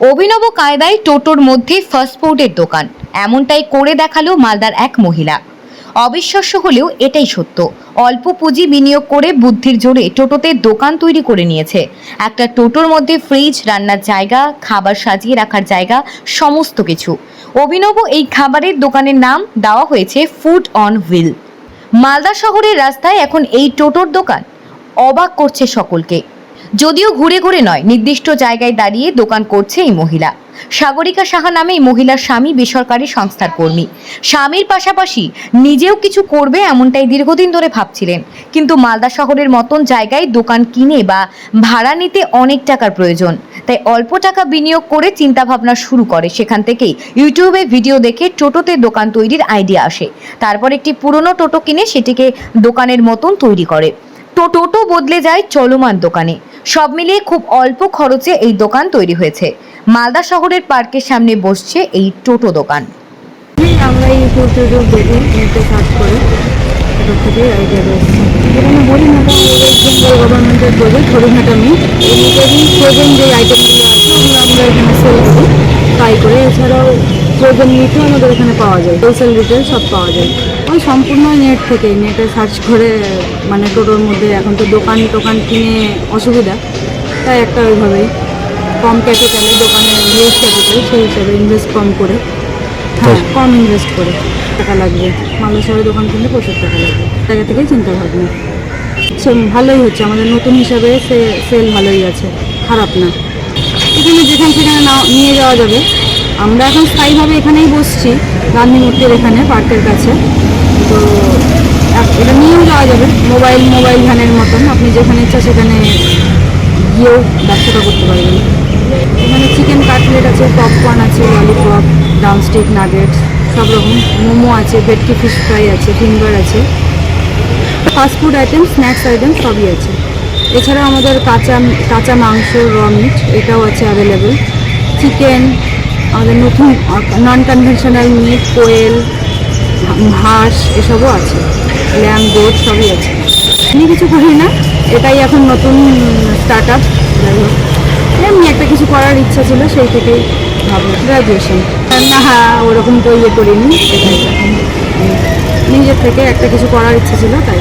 অভিনব কায়দায় টোটোর মধ্যে ফাস্টফুডের দোকান। এমনটাই করে দেখাল মালদার এক মহিলা। অবিশ্বাস্য হলেও এটাই সত্য। অল্প পুঁজি বিনিয়োগ করে বুদ্ধির জোরে টোটোতে দোকান তৈরি করে নিয়েছে। একটা টোটোর মধ্যে ফ্রিজ রান্নার জায়গা, খাবার সাজিয়ে রাখার জায়গা, সমস্ত কিছু। অভিনব এই খাবারের দোকানের নাম দেওয়া হয়েছে ফুড অন হুইল মালদা শহরের রাস্তায় এখন এই টোটোর দোকান। অবাক করছে সকলকে। যদিও ঘুরে ঘুরে নয়, নির্দিষ্ট জায়গায় দাঁড়িয়ে দোকান করছে এই মহিলা। সাগরিকা সাহা নামে এই মহিলার স্বামী বেসরকারি সংস্থার কর্মী। স্বামীর পাশাপাশি নিজেও কিছু করবে এমনটাই দীর্ঘদিন ধরে ভাবছিলেন। কিন্তু মালদা শহরের মতন জায়গায় দোকান কিনে বা ভাড়া নিতে অনেক টাকার প্রয়োজন। তাই অল্প টাকা বিনিয়োগ করে চিন্তাভাবনা শুরু করে। সেখান থেকেই ইউটিউবে ভিডিও দেখে টোটোতে দোকান তৈরির আইডিয়া আসে। তারপর একটি পুরনো টোটো কিনে সেটিকে দোকানের মতন তৈরি করে। টোটো বদলে যায় চলমান দোকানে। সব মিলিয়ে খুব অল্প খরচে এই দোকান তৈরি হয়েছে। মালদা শহরের পার্কের সামনে বসছে এই টোটো দোকান। আমরা গভর্নমেন্টের যে আছে আমরা এখানে করি এছাড়াও ফ্রোজেন আমাদের এখানে পাওয়া যায়। হোলসেল রিটেল সব পাওয়া যায়। ওই সম্পূর্ণ নেট থেকে নেটে সার্চ করে মানে টোটোর মধ্যে এখন তো দোকান টোকান কিনে অসুবিধা। তাই একটা ওইভাবেই। কম ক্যাপিটালে দোকানে হিউজ ক্যাপিটাল সেই হিসাবে ইনভেস্ট কম করে। হ্যাঁ কম ইনভেস্ট করে। টাকা লাগবে। মালদা শহরে দোকান কিনলে প্রচুর টাকা লাগবে। জায়গা থেকেই চিন্তা ভাবনা। সে ভালোই হচ্ছে। আমাদের নতুন হিসাবে সে সেল ভালোই আছে। খারাপ না। এখানে যেখানে সেখানে না নিয়ে যাওয়া যাবে। আমরা এখন স্থায়ীভাবে এখানেই বসছি। গান্ধী মূর্তির এখানে পার্কের কাছে। তো এটা নিয়েও যাওয়া যাবে। মোবাইল মোবাইল ভ্যানের মতন। আপনি যেখানে ইচ্ছা সেখানে গিয়েও ব্যবসাটা করতে পারবেন। এখানে চিকেন কাটলেট আছে, পপকর্ন আছে, ললিপপ ডাউনস্টিক নাগেটস, সব রকম। মোমো আছে, ভেটকি ফিশ ফ্রাই আছে, ফিঙ্গার আছে। Fast food item snacks item সবই আছে। এছাড়া আমাদের কাঁচা কাঁচা মাংস র মিট এটাও আছে অ্যাভেলেবেল চিকেন আমাদের নতুন নন কনভেনশনাল মিট কোয়েল হাঁস এসবও আছে, ল্যাম, গোট সবই আছে। আমি কিছু করি না, এটাই এখন নতুন স্টার্ট আপ আমি একটা কিছু করার ইচ্ছা ছিল, সেই থেকেই ভাবো গ্র্যাজুয়েশন না হ্যাঁ ওরকম তো ইয়ে করিনি এটাই নিজের থেকে একটা কিছু করার ইচ্ছা ছিল, তাই।